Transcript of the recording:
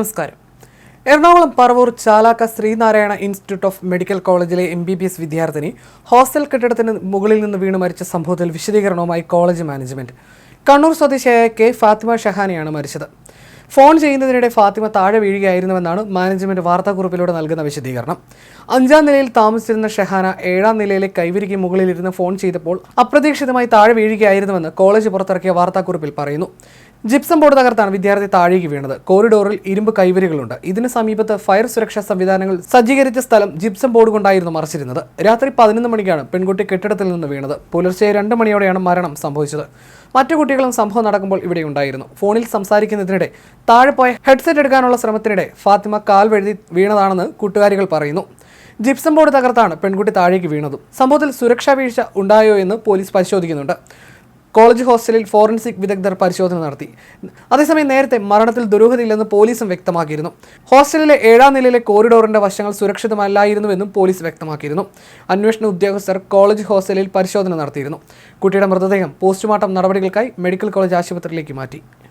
നമസ്കാരം. Ernakulam Paravur Chalakka Sreenarayana institute of medical കോളേജിലെ M B B S വിദ്യാർത്ഥിനി hostel കെട്ടിടത്തിന് മുകളിൽ നിന്ന് വീണ് മരിച്ച സംഭവത്തിൽ വിശദീകരണവുമായി കോളേജ് മാനേജ്മെന്റ്. കണ്ണൂർ സ്വദേശിയായ കെ ഫാത്തിമ ഷഹാനിയാണ് മരിച്ചത്. ഫോൺ ചെയ്യുന്നതിനിടെ ഫാത്തിമ താഴെ വീഴുകയായിരുന്നുവെന്നാണ് മാനേജ്മെന്റ് വാർത്താക്കുറിപ്പിലൂടെ നൽകുന്ന വിശദീകരണം. അഞ്ചാം നിലയിൽ താമസിച്ചിരുന്ന ഷെഹാന ഏഴാം നിലയിലെ കൈവരിക്ക് മുകളിലിരുന്ന് ഫോൺ ചെയ്തപ്പോൾ അപ്രതീക്ഷിതമായി താഴെ വീഴുകയായിരുന്നുവെന്ന് കോളേജ് പുറത്തിറക്കിയ വാർത്താക്കുറിപ്പിൽ പറയുന്നു. ജിപ്സം ബോർഡ് തകർത്താണ് വിദ്യാർത്ഥി താഴേക്ക് വീണത്. കോറിഡോറിൽ ഇരുമ്പ് കൈവരികളുണ്ട്. ഇതിന് സമീപത്ത് ഫയർ സുരക്ഷാ സംവിധാനങ്ങൾ സജ്ജീകരിച്ച സ്ഥലം ജിപ്സം ബോർഡ് കൊണ്ടായിരുന്നു മറിച്ചിരുന്നത്. രാത്രി പതിനൊന്ന് മണിക്കാണ് പെൺകുട്ടി കെട്ടിടത്തിൽ നിന്ന് വീണത്. പുലർച്ചെ രണ്ട് മണിയോടെയാണ് മരണം സംഭവിച്ചത്. മറ്റു കുട്ടികളും സംഭവം നടക്കുമ്പോൾ ഇവിടെ ഉണ്ടായിരുന്നു. ഫോണിൽ സംസാരിക്കുന്നതിനിടെ താഴെ പോയ ഹെഡ്സെറ്റ് എടുക്കാനുള്ള ശ്രമത്തിനിടെ ഫാത്തിമ കാൽ വഴുതി വീണതാണെന്ന് കൂട്ടുകാരികൾ പറയുന്നു. ജിപ്സം ബോർഡ് തകർത്താണ് പെൺകുട്ടി താഴേക്ക് വീണതും. സംഭവത്തിൽ സുരക്ഷാ വീഴ്ച ഉണ്ടായോ എന്ന് പോലീസ് പരിശോധിക്കുന്നുണ്ട്. കോളേജ് ഹോസ്റ്റലിൽ ഫോറൻസിക് വിദഗ്ധർ പരിശോധന നടത്തി. അതേസമയം നേരത്തെ മരണത്തിൽ ദുരൂഹതയില്ലെന്ന് പോലീസും വ്യക്തമാക്കിയിരുന്നു. ഹോസ്റ്റലിലെ ഏഴാം നിലയിലെ കോറിഡോറിന്റെ വശങ്ങൾ സുരക്ഷിതമല്ലായിരുന്നുവെന്നും പോലീസ് വ്യക്തമാക്കിയിരുന്നു. അന്വേഷണ ഉദ്യോഗസ്ഥർ കോളേജ് ഹോസ്റ്റലിൽ പരിശോധന നടത്തിയിരുന്നു. കുട്ടിയുടെ മൃതദേഹം പോസ്റ്റ്മോർട്ടം നടപടികൾക്കായി മെഡിക്കൽ കോളേജ് ആശുപത്രിയിലേക്ക് മാറ്റി.